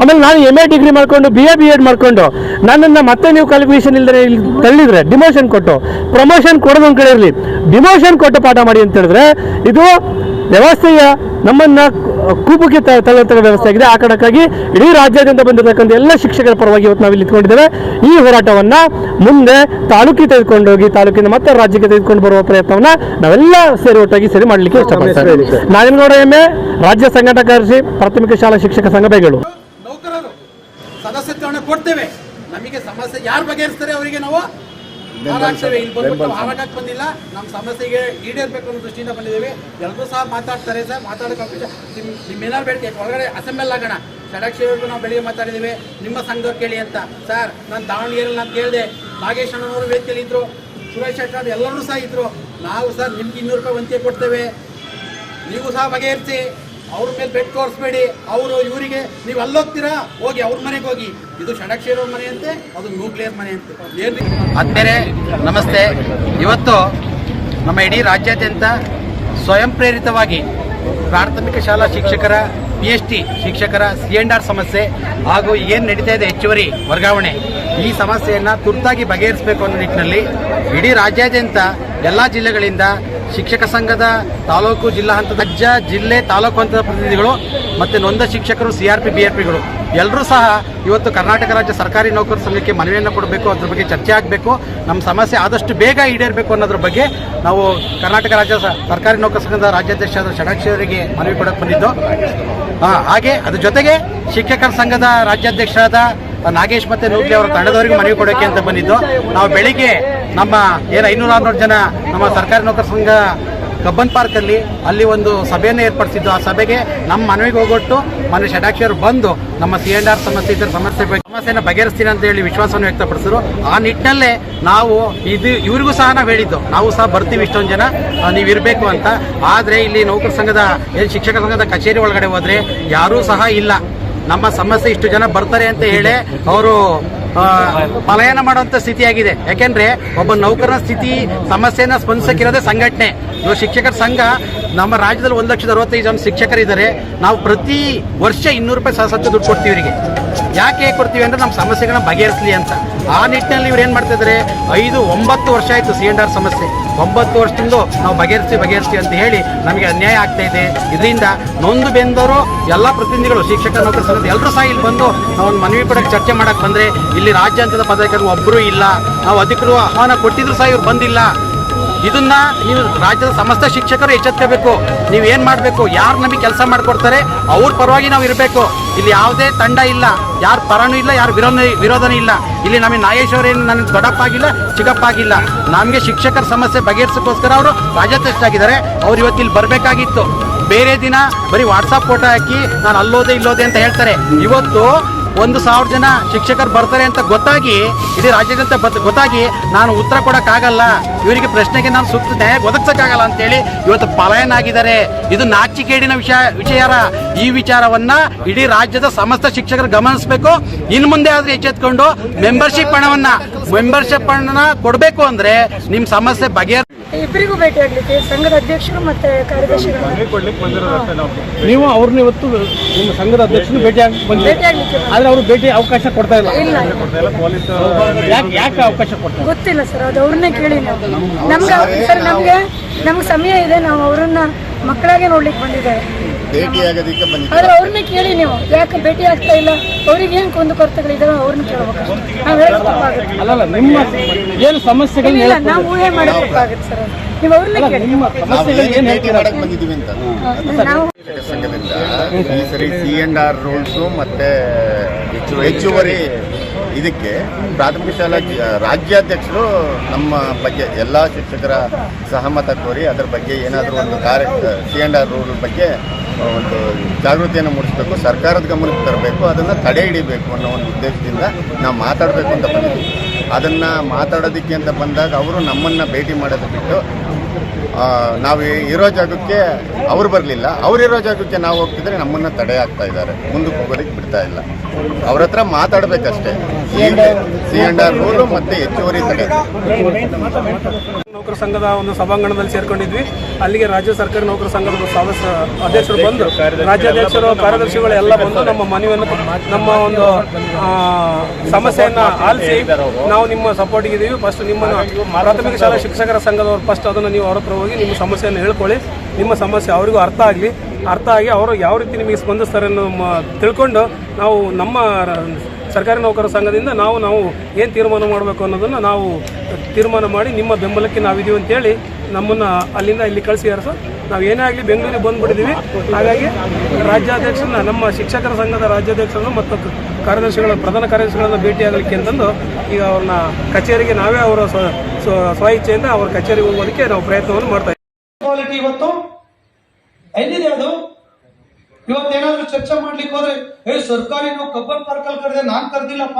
ಆಮೇಲೆ ನಾನು ಎಂ ಎ ಡಿಗ್ರಿ ಮಾಡ್ಕೊಂಡು ಬಿ ಎ ಬಿ ಎಡ್ ಮಾಡ್ಕೊಂಡು, ನನ್ನನ್ನು ಮತ್ತೆ ನೀವು ಕ್ವಾಲಿಫಿಕೇಶನ್ ಇಲ್ದೇ ಇಲ್ಲಿ ತಳ್ಳಿದ್ರೆ ಡಿಮೋಷನ್ ಕೊಟ್ಟು ಪ್ರಮೋಷನ್ ಕೊಡೋದು ಒಂದು ಕಡೆ ಇರಲಿ. ಡಿಮೋಷನ್ ಕೊಟ್ಟು ಪಾಠ ಮಾಡಿ ಅಂತ ಹೇಳಿದ್ರೆ, ಇದು ವ್ಯವಸ್ಥೆಯ ನಮ್ಮನ್ನ ಕೂಪಕ್ಕೆ ತಳ್ಳುವಂತಹ ತಳ್ಳುವಂಥ ವ್ಯವಸ್ಥೆ ಆಗಿದೆ. ಆ ಕಾರಣಕ್ಕಾಗಿ ಇಡೀ ರಾಜ್ಯದಿಂದ ಬಂದಿರತಕ್ಕಂಥ ಎಲ್ಲ ಶಿಕ್ಷಕರ ಪರವಾಗಿ ಇವತ್ತು ನಾವು ಇಲ್ಲಿ ಇಟ್ಕೊಂಡಿದ್ದೇವೆ ಈ ಹೋರಾಟವನ್ನ ಮುಂದೆ ತಾಲೂಕಿಗೆ ತೆಗೆದುಕೊಂಡೋಗಿ ತಾಲೂಕಿನ ಮತ್ತೆ ರಾಜ್ಯಕ್ಕೆ ತೆಗೆದುಕೊಂಡು ಬರುವ ಪ್ರಯತ್ನವನ್ನ ನಾವೆಲ್ಲ ಸೇರಿ ಒಟ್ಟಾಗಿ ಸರಿ ಮಾಡಲಿಕ್ಕೆ ಇಷ್ಟಪಡ್ತೇವೆ ನಾಗನಗೌಡ ಎಮ್ಮೆ ರಾಜ್ಯ ಸಂಘಟನಾ ಕಾರ್ಯದರ್ಶಿ ಪ್ರಾಥಮಿಕ ಶಾಲಾ ಶಿಕ್ಷಕ ಸಂಘ ಬೆಂಗಳೂರು ನೌಕರರು ಸದಸ್ಯತ್ವವನ್ನು ಕೊಡ್ತೇವೆ. ನಮಗೆ ಸಮಸ್ಯೆ ಯಾರು ಬಗೆಹರಿಸ್ತಾರೆ ಅವರಿಗೆ ನಾವು? ಹಾರಾಗ್ತೇವೆ ಇಲ್ಲಿ ಬಂದ್ಬಿಟ್ಟು ಹಾರಾಟಕ್ಕೆ ಬಂದಿಲ್ಲ. ನಮ್ಮ ಸಮಸ್ಯೆಗೆ ಈಡೇರ್ಬೇಕು ಅನ್ನೋ ದೃಷ್ಟಿಯಿಂದ ಬಂದಿದ್ದೀವಿ. ಎಲ್ಲರೂ ಸಹ ಮಾತಾಡ್ತಾರೆ ಸರ್. ಮಾತಾಡೋಕೆ ನಿಮ್ಮ ನಿಮ್ಮೇನಾರು ಬೇಡಿಕೆ. ಒಳಗಡೆ ಅಸೆಂಬ್ಲಿ ಆಗೋಣ. ಷಡಕ್ಷರಿಗೂ ನಾವು ಬೆಳಿಗ್ಗೆ ಮಾತಾಡಿದ್ದೀವಿ. ನಿಮ್ಮ ಸಂಘದವ್ರು ಕೇಳಿ ಅಂತ. ಸರ್ ನಾನು ದಾವಣಗೆರೆಯಲ್ಲಿ ನಾನು ಕೇಳಿದೆ. ನಾಗೇಶ್ ಅಣ್ಣನವರು ವೇದಿಕೆಯಲ್ಲಿ ಇದ್ರು. ಸುರೇಶ್ ಶೆಟ್ಟರ್ ಎಲ್ಲರೂ ಸಹ ಇದ್ರು. ನಾವು ಸರ್ ನಿಮ್ಗೆ ಇನ್ನೂರು ರೂಪಾಯಿ ವಂತಿಗೆ ಕೊಡ್ತೇವೆ. ನೀವು ಸಹ ಬಗೆಹರಿಸಿ. ಅವ್ರ ಮೇಲೆ ಬೆಟ್ಟು ತೋರಿಸ್ಬೇಡಿ. ಅವರು ಇವರಿಗೆ ನೀವು ಅಲ್ಲೋಗ್ತೀರಾ? ಹೋಗಿ ಅವ್ರ ಮನೆಗೆ ಹೋಗಿ. ಇದು ಷಡಕ್ಷೇರ ಮನೆ ಅಂತೆ, ಅದು ನ್ಯೂಕ್ಲಿಯರ್ ಮನೆ ಅಂತೆ. ಏನು ಆದ್ಮೇಲೆ ನಮಸ್ತೆ. ಇವತ್ತು ನಮ್ಮ ಇಡೀ ರಾಜ್ಯಾದ್ಯಂತ ಸ್ವಯಂ ಪ್ರೇರಿತವಾಗಿ ಪ್ರಾಥಮಿಕ ಶಾಲಾ ಶಿಕ್ಷಕರ ಪಿ ಎಚ್ ಟಿ ಶಿಕ್ಷಕರ ಸಿ ಎಂಡ್ ಆರ್ ಸಮಸ್ಯೆ ಹಾಗೂ ಏನು ನಡೀತಾ ಇದೆ ಹೆಚ್ಚುವರಿ ವರ್ಗಾವಣೆ. ಈ ಸಮಸ್ಯೆಯನ್ನು ತುರ್ತಾಗಿ ಬಗೆಹರಿಸಬೇಕು ಅನ್ನೋ ನಿಟ್ಟಿನಲ್ಲಿ ಇಡೀ ರಾಜ್ಯಾದ್ಯಂತ ಎಲ್ಲ ಜಿಲ್ಲೆಗಳಿಂದ ಶಿಕ್ಷಕ ಸಂಘದ ತಾಲೂಕು ಜಿಲ್ಲಾ ಹಂತದ ರಾಜ್ಯ, ಜಿಲ್ಲೆ, ತಾಲೂಕು ಹಂತದ ಪ್ರತಿನಿಧಿಗಳು ಮತ್ತು ನೊಂದ ಶಿಕ್ಷಕರು C R P B R ಪಿಗಳು ಎಲ್ಲರೂ ಸಹ ಇವತ್ತು ಕರ್ನಾಟಕ ರಾಜ್ಯ ಸರ್ಕಾರಿ ನೌಕರರ ಸಂಘಕ್ಕೆ ಮನವಿಯನ್ನು ಕೊಡಬೇಕು, ಅದ್ರ ಬಗ್ಗೆ ಚರ್ಚೆ ಆಗಬೇಕು. ನಮ್ಮ ಸಮಸ್ಯೆ ಆದಷ್ಟು ಬೇಗ ಈಡೇರಬೇಕು ಅನ್ನೋದ್ರ ಬಗ್ಗೆ ನಾವು ಕರ್ನಾಟಕ ರಾಜ್ಯ ಸರ್ಕಾರಿ ನೌಕರ ಸಂಘದ ರಾಜ್ಯಾಧ್ಯಕ್ಷರಾದ ಷಡಾಕ್ಷರಿಗೆ ಮನವಿ ಕೊಡಕ್ಕೆ ಬಂದಿದ್ದು. ಹಾಗೆ ಅದ್ರ ಜೊತೆಗೆ ಶಿಕ್ಷಕರ ಸಂಘದ ರಾಜ್ಯಾಧ್ಯಕ್ಷರಾದ ನಾಗೇಶ್ ಮತ್ತೆ ನೂಗ್ಲಿ ಅವರ ತಂಡದವರಿಗೆ ಮನವಿ ಕೊಡೋಕೆ ಅಂತ ಬಂದಿದ್ದು. ನಾವು ಬೆಳಿಗ್ಗೆ ನಮ್ಮ ಏನು ಐನೂರ ಆರ್ನೂರು ಜನ ನಮ್ಮ ಸರ್ಕಾರಿ ನೌಕರ ಸಂಘ ಕಬ್ಬನ್ ಪಾರ್ಕ್ ಅಲ್ಲಿ ಒಂದು ಸಭೆಯನ್ನು ಏರ್ಪಡಿಸಿದ್ದು. ಆ ಸಭೆಗೆ ನಮ್ಮ ಮನವಿಗೆ ಹೋಗೊಟ್ಟು ಮನೆ ಷಡಾಕ್ಷರು ಬಂದು ನಮ್ಮ ಸಿ ಎನ್ ಆರ್ ಸಮಸ್ಯೆ ಇತರ ಸಮಸ್ಯೆ ಸಮಸ್ಯೆನ ಬಗೆಹರಿಸ್ತೀನಿ ಅಂತ ಹೇಳಿ ವಿಶ್ವಾಸವನ್ನು ವ್ಯಕ್ತಪಡಿಸಿದ್ರು. ಆ ನಿಟ್ಟಿನಲ್ಲೇ ನಾವು ಇದು ಇವರಿಗೂ ಸಹ ನಾವು ಹೇಳಿದ್ದು. ನಾವು ಸಹ ಬರ್ತೀವಿ ಇಷ್ಟೊಂದು ಜನ ನೀವು ಇರಬೇಕು ಅಂತ. ಆದರೆ ಇಲ್ಲಿ ನೌಕರ ಸಂಘದ, ಏನು ಶಿಕ್ಷಕ ಸಂಘದ ಕಚೇರಿ ಒಳಗಡೆ ಹೋದರೆ ಯಾರೂ ಸಹ ಇಲ್ಲ. ನಮ್ಮ ಸಮಸ್ಯೆ ಇಷ್ಟು ಜನ ಬರ್ತಾರೆ ಅಂತ ಹೇಳಿ ಅವರು ಪಲಾಯನ ಮಾಡುವಂತ ಸ್ಥಿತಿಯಾಗಿದೆ. ಯಾಕೆಂದ್ರೆ ಒಬ್ಬ ನೌಕರನ ಸ್ಥಿತಿ, ಸಮಸ್ಯೆನ ಸ್ಪಂದಿಸಕ್ಕಿರೋದೇ ಸಂಘಟನೆ. ಇವಾಗ ಶಿಕ್ಷಕರ ಸಂಘ, ನಮ್ಮ ರಾಜ್ಯದಲ್ಲಿ ಒಂದು ಲಕ್ಷದ ಅರವತ್ತೈದು ಜನ ಶಿಕ್ಷಕರಿದ್ದಾರೆ. ನಾವು ಪ್ರತಿ ವರ್ಷ ಇನ್ನೂರು ರೂಪಾಯಿ ಸಹಸತ್ವ ದುಡ್ಡು ಕೊಡ್ತೀವಿ ಇವರಿಗೆ. ಯಾಕೆ ಕೊಡ್ತೀವಿ ಅಂದ್ರೆ ನಮ್ಮ ಸಮಸ್ಯೆಗಳನ್ನ ಬಗೆಹರಿಸಲಿ ಅಂತ. ಆ ನಿಟ್ಟಿನಲ್ಲಿ ಇವ್ರು ಏನು ಮಾಡ್ತಾ ಇದ್ದಾರೆ ಐದು, ಒಂಬತ್ತು ವರ್ಷ ಆಯಿತು ಸಿ ಎಂಡ್ ಆರ್ ಸಮಸ್ಯೆ. ಒಂಬತ್ತು ವರ್ಷದಿಂದ ನಾವು ಬಗೆಹರಿಸಿ ಬಗೆಹರಿಸಿ ಅಂತ ಹೇಳಿ ನಮಗೆ ಅನ್ಯಾಯ ಆಗ್ತಾ ಇದೆ. ಇದರಿಂದ ನೊಂದು ಬೆಂದವರು ಎಲ್ಲ ಪ್ರತಿನಿಧಿಗಳು, ಶಿಕ್ಷಕ, ನೌಕರ ಸಂಘದ ಎಲ್ಲರೂ ಸಹ ಇಲ್ಲಿ ಬಂದು ನಾವು ಒಂದು ಮನವಿ ಕೊಡಕ್ಕೆ ಚರ್ಚೆ ಮಾಡಕ್ಕೆ ಬಂದರೆ ಇಲ್ಲಿ ರಾಜ್ಯಾಂತದ ಪದಾಧಿಕಾರಿ ಒಬ್ಬರೂ ಇಲ್ಲ. ನಾವು ಅಧಿಕೃತ ಆಹ್ವಾನ ಕೊಟ್ಟಿದ್ರು ಸಹ ಇವ್ರು ಬಂದಿಲ್ಲ. ಇದನ್ನ ನೀವು ರಾಜ್ಯದ ಸಮಸ್ತ ಶಿಕ್ಷಕರು ಎಚ್ಚೆತ್ಕೋಬೇಕು. ನೀವು ಏನ್ ಮಾಡಬೇಕು? ಯಾರು ನಮಗೆ ಕೆಲಸ ಮಾಡ್ಕೊಡ್ತಾರೆ? ಅವ್ರ ಪರವಾಗಿ ನಾವು ಇರಬೇಕು. ಇಲ್ಲಿ ಯಾವುದೇ ತಂಡ ಇಲ್ಲ. ಯಾರ ಪರನೂ ಇಲ್ಲ, ಯಾರು ವಿರೋಧ, ವಿರೋಧನೂ ಇಲ್ಲ. ಇಲ್ಲಿ ನಮಗೆ ನಾಗೇಶ್ವರ ಏನು ನನಗೆ ದೊಡ್ಡಪ್ಪಾಗಿಲ್ಲ, ಚಿಕ್ಕಪ್ಪಾಗಿಲ್ಲ. ನಮಗೆ ಶಿಕ್ಷಕರ ಸಮಸ್ಯೆ ಬಗೆಹರಿಸೋಕ್ಕೋಸ್ಕರ ಅವರು ರಾಜ್ಯಾಧ್ಯಕ್ಷರಾಗಿದ್ದಾರೆ. ಅವ್ರು ಇವತ್ತು ಇಲ್ಲಿ ಬರಬೇಕಾಗಿತ್ತು. ಬೇರೆ ದಿನ ಬರೀ ವಾಟ್ಸಪ್ ಫೋಟೋ ಹಾಕಿ ನಾನು ಅಲ್ಲೋದೆ ಇಲ್ಲೋದೆ ಅಂತ ಹೇಳ್ತಾರೆ. ಇವತ್ತು ಒಂದು ಸಾವಿರ ಜನ ಶಿಕ್ಷಕರು ಬರ್ತಾರೆ ಅಂತ ಗೊತ್ತಾಗಿ, ಇಡೀ ರಾಜ್ಯಾದ್ಯಂತ ಬತ್, ಗೊತ್ತಾಗಿ ನಾನು ಉತ್ತರ ಕೊಡೋಕ್ಕಾಗಲ್ಲ. ಇವರಿಗೆ ಪ್ರಶ್ನೆಗೆ ನಾನು ಸೂಕ್ತ ನ್ಯಾಯ ಒದಗಿಸೋಕ್ಕಾಗಲ್ಲ ಅಂತೇಳಿ ಇವತ್ತು ಪಲಾಯನ ಆಗಿದ್ದಾರೆ. ಇದು ನಾಚಿಕೇಡಿನ ವಿಷಯ ವಿಷಯರ ಈ ವಿಚಾರವನ್ನ ಇಡೀ ರಾಜ್ಯದ ಸಮಸ್ತ ಶಿಕ್ಷಕರು ಗಮನಿಸಬೇಕು. ಇನ್ನು ಮುಂದೆ ಆದರೆ ಎಚ್ಚೆತ್ಕೊಂಡು ಮೆಂಬರ್ಶಿಪ್ ಹಣವನ್ನು ಮೆಂಬರ್ಶಿಪ್ ಹಣನ ಕೊಡಬೇಕು ಅಂದರೆ ನಿಮ್ಮ ಸಮಸ್ಯೆ ಬಗೆಹರ್ ಇಬ್ಬರಿಗೂ ಭೇಟಿ ಆಗಲಿಕ್ಕೆ ಸಂಘದ ಅಧ್ಯಕ್ಷರು ಮತ್ತೆ ಕಾರ್ಯದರ್ಶಿಗಳು. ನೀವು ಅವ್ರನ್ನ ಇವತ್ತು ನಿಮ್ಮ ಸಂಘದ ಅಧ್ಯಕ್ಷರು ಭೇಟಿ ಆಗಿ ಬಂದಿದ್ದೀರಿ ಭೇಟಿ ಆಗಲಿಕ್ಕೆ ಬಂದ್ರು. ಆದ್ರೆ ಅವರು ಭೇಟಿ ಅವಕಾಶ ಕೊಡ್ತಾ ಇಲ್ಲ. ಇಲ್ಲ ಯಾಕೆ ಯಾಕೆ ಅವಕಾಶ ಕೊಡ್ತಾರೆ ಗೊತ್ತಿಲ್ಲ ಸರ್ ಅದು ಅವ್ರನ್ನೇ ಕೇಳಿ ನಾವು. ನಮ್ಗೆ ಸರ್ ನಮ್ಗೆ ನಮ್ಗೆ ಸಮಯ ಇದೆ ನಾವು ಅವ್ರನ್ನ ಮಕ್ಕಳಾಗೆ ನೋಡ್ಲಿಕ್ಕೆ ಬಂದಿದ್ದಾರೆ ಭೇಟಿಯಾಗೋದಕ್ಕೆ ಆದ್ರೆ ಅವ್ರನ್ನೇ ಕೇಳಿ ನೀವು. ಯಾಕೆ ಭೇಟಿ ಆಗ್ತಾ ಇಲ್ಲ? ಅವ್ರಿಗೆ ಏನ್ ಕುಂದು ಕೊರತೆಗಳಿದಾವೆ ಅವ್ರನ್ನ ಕೇಳ್ಬೇಕು. ನಾವು ಹೇಳೋದು ತಪ್ಪಾಗುತ್ತೆ ಅಲ್ಲಲ್ಲ ನಿಮ್ಮ ಏನು ಸಮಸ್ಯೆಗಳು ಇಲ್ಲ ನಾವು ಊಹೆ ಮಾಡೋದು ಸರ್. ನೀವು ಅವ್ರನ್ನ ಕೇಳಿ. ನಿಮ್ಮ ಸಮಸ್ಯೆಗಳು ಏನು ಭೇಟಿ ಮಾಡಕ್ ಬಂದಿದೀವಿ ಅಂತ. ನಾವು ಸಂಘದಿಂದ ಈ ಸರಿ ಸಿ ಅಂಡ್ ಆರ್ ರೂಲ್ಸು ಮತ್ತೆ ಹೆಚ್ಚುವರಿ ಇದಕ್ಕೆ ಪ್ರಾಥಮಿಕ ಶಾಲಾ ರಾಜ್ಯಾಧ್ಯಕ್ಷರು ನಮ್ಮ ಬಗ್ಗೆ ಎಲ್ಲ ಶಿಕ್ಷಕರ ಸಹಮತ ಕೋರಿ ಅದರ ಬಗ್ಗೆ ಏನಾದರೂ ಒಂದು ಕಾರ್ಯ ಸಿ ಎಂಡ್ ಆರ್ ರೂಲ್ ಬಗ್ಗೆ ಒಂದು ಜಾಗೃತಿಯನ್ನು ಮೂಡಿಸಬೇಕು, ಸರ್ಕಾರದ ಗಮನಕ್ಕೆ ತರಬೇಕು, ಅದನ್ನು ತಡೆ ಹಿಡಿಬೇಕು ಅನ್ನೋ ಒಂದು ಉದ್ದೇಶದಿಂದ ನಾವು ಮಾತಾಡಬೇಕು ಅಂತ ಬಂದಿದ್ದೀವಿ. ಅದನ್ನು ಮಾತಾಡೋದಕ್ಕೆ ಅಂತ ಬಂದಾಗ ಅವರು ನಮ್ಮನ್ನು ಭೇಟಿ ಮಾಡೋದು ಬಿಟ್ಟು ನಾವು ಇರೋ ಜಾಗಕ್ಕೆ ಅವರು ಬರಲಿಲ್ಲ. ಅವರಿರೋ ಜಾಗಕ್ಕೆ ನಾವು ಹೋಗ್ತಿದ್ರೆ ನಮ್ಮನ್ನು ತಡೆ ಆಗ್ತಾ ಇದ್ದಾರೆ. ಮುಂದಕ್ಕೆ ಹೋಗೋದಕ್ಕೆ ಬಿಡ್ತಾ ಇಲ್ಲ. ಅವ್ರ ಹತ್ರ ಮಾತಾಡಬೇಕಷ್ಟೇ. ಸಿ ಆರ್ ರೂಲು ಮತ್ತು ಹೆಚ್ಚುವರಿ ತಡೆ. ನೌಕರ ಸಂಘದ ಒಂದು ಸಭಾಂಗಣದಲ್ಲಿ ಸೇರ್ಕೊಂಡಿದ್ವಿ. ಅಲ್ಲಿಗೆ ರಾಜ್ಯ ಸರ್ಕಾರಿ ನೌಕರ ಸಂಘದ ಸದಸ್ಯ ಅಧ್ಯಕ್ಷರು ಬಂದು ರಾಜ್ಯಾಧ್ಯಕ್ಷರು ಕಾರ್ಯದರ್ಶಿಗಳು ಎಲ್ಲ ಬಂದು ನಮ್ಮ ಮನವಿಯನ್ನು ನಮ್ಮ ಒಂದು ಸಮಸ್ಯೆಯನ್ನು ಆಲಿಸಿ ನಾವು ನಿಮ್ಮ ಸಪೋರ್ಟಿಗೆ ಇದ್ದೀವಿ ಫಸ್ಟ್ ನಿಮ್ಮನ್ನು ಪ್ರಾಥಮಿಕ ಶಾಲಾ ಶಿಕ್ಷಕರ ಸಂಘದವರು ಫಸ್ಟ್ ಅದನ್ನು ನೀವು ಅವ್ರ ಹತ್ರ ಹೋಗಿ ನಿಮ್ಮ ಸಮಸ್ಯೆಯನ್ನು ಹೇಳ್ಕೊಳ್ಳಿ. ನಿಮ್ಮ ಸಮಸ್ಯೆ ಅವರಿಗೂ ಅರ್ಥ ಆಗಲಿ. ಅರ್ಥ ಆಗಿ ಅವರು ಯಾವ ರೀತಿ ನಿಮಗೆ ಸ್ಪಂದಿಸ್ತಾರೆ ಅನ್ನೋ ತಿಳ್ಕೊಂಡು ನಾವು ನಮ್ಮ ಸರ್ಕಾರಿ ನೌಕರ ಸಂಘದಿಂದ ನಾವು ನಾವು ಏನು ತೀರ್ಮಾನ ಮಾಡಬೇಕು ಅನ್ನೋದನ್ನು ನಾವು ತೀರ್ಮಾನ ಮಾಡಿ ನಿಮ್ಮ ಬೆಂಬಲಕ್ಕೆ ನಾವಿದ್ದೀವಿ ಅಂತೇಳಿ ನಮ್ಮನ್ನು ಅಲ್ಲಿಂದ ಇಲ್ಲಿ ಕಳಿಸಿದ್ದಾರೆ ಸರ್? ನಾವು ಏನೇ ಆಗಲಿ ಬೆಂಗಳೂರಿಗೆ ಬಂದುಬಿಟ್ಟಿದ್ದೀವಿ ಹಾಗಾಗಿ ರಾಜ್ಯಾಧ್ಯಕ್ಷರನ್ನ, ನಮ್ಮ ಶಿಕ್ಷಕರ ಸಂಘದ ರಾಜ್ಯಾಧ್ಯಕ್ಷರನ್ನು ಮತ್ತು ಕಾರ್ಯದರ್ಶಿಗಳ, ಪ್ರಧಾನ ಕಾರ್ಯದರ್ಶಿಗಳನ್ನು ಭೇಟಿಯಾಗಲಿಕ್ಕೆ ಅಂತಂದು ಈಗ ಅವ್ರನ್ನ ಕಚೇರಿಗೆ ನಾವೇ ಅವರ ಸ್ವ- ಸ್ವ ಇಚ್ಛೆಯಿಂದ ಅವ್ರ ಕಚೇರಿಗೆ ಹೋಗೋದಕ್ಕೆ ನಾವು ಪ್ರಯತ್ನವನ್ನು ಮಾಡ್ತಾ ಇದ್ದೀವಿ. ಕ್ವಾಲಿಟಿ ಇವತ್ತು ಎಲ್ಲಿದೆ ಅದು ಇವತ್ತೇನಾದ್ರೂ ಚರ್ಚೆ ಮಾಡ್ಲಿಕ್ಕೆ ಹೋದ್ರೆ, ಏ, ಸರ್ಕಾರಿ ನಾವು ಕಬ್ಬನ್ ಪಾರ್ಕಲ್ಲಿ ಕರೆದೆ, ನಾನ್ ಕರ್ದಿಲ್ಲಪ್ಪ.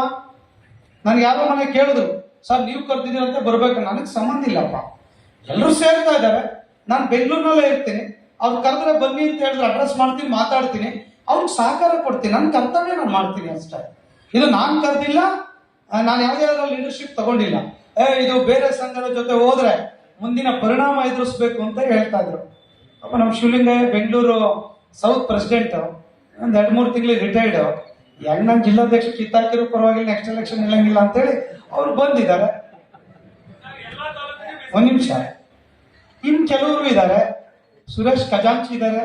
ನನ್ಗೆ ಯಾರೋ ಮನೆ ಕೇಳಿದ್ರು, ಸರ್, ನೀವು ಕರ್ದಿದ್ದೀರ ಅಂತ ಬರ್ಬೇಕು, ನನಗೆ ಸಂಬಂಧ ಇಲ್ಲಪ್ಪ. ಎಲ್ಲರೂ ಸೇರ್ತಾ ಇದ್ದಾರೆ. ನಾನು ಬೆಂಗಳೂರಿನಲ್ಲೇ ಇರ್ತೀನಿ. ಅವ್ರು ಕರೆದ್ರೆ ಬನ್ನಿ ಅಂತ ಹೇಳಿದ್ರೆ ಅಡ್ರೆಸ್ ಮಾಡ್ತೀನಿ, ಮಾತಾಡ್ತೀನಿ. ಅವ್ರಿಗೆ ಸಹಕಾರ ಕೊಡ್ತೀನಿ. ನನ್ನ ಕರ್ತವ್ಯ ನಾನು ಮಾಡ್ತೀನಿ ಅಷ್ಟೇ. ಇದು ನಾನು ಕರೆದಿಲ್ಲ ನಾನು ಯಾವುದೇ ಲೀಡರ್ಶಿಪ್ ತಗೊಂಡಿಲ್ಲ. ಏ, ಇದು ಬೇರೆ ಸಂಘದ ಜೊತೆ ಹೋದ್ರೆ ಮುಂದಿನ ಪರಿಣಾಮ ಎದುರಿಸ್ಬೇಕು ಅಂತ ಹೇಳ್ತಾ ಇದ್ರು. ಅಪ್ಪ ನಮ್ಮ ಶಿವಲಿಂಗಯ್ಯ, ಬೆಂಗಳೂರು ಸೌತ್ ಪ್ರೆಸಿಡೆಂಟ್ ಒಂದ್ ಎರಡು ಮೂರು ತಿಂಗಳಿಗೆ ರಿಟೈರ್ಡ್ ಹೆಂಗ್ ನನ್ನ ಜಿಲ್ಲಾಧ್ಯಕ್ಷ ಕಿತ್ತಾಕಿರೋ ಪರವಾಗಿಲ್ಲ ನೆಕ್ಸ್ಟ್ ಎಲೆಕ್ಷನ್ ನಿಲ್ಲಂಗಿಲ್ಲ ಅಂತೇಳಿ ಅವ್ರು ಬಂದಿದ್ದಾರೆ. ಒಂದ್ ನಿಮಿಷ. ಇನ್ ಕೆಲವರು ಇದ್ದಾರೆ ಸುರೇಶ್ ಖಜಾಂಚಿ ಇದ್ದಾರೆ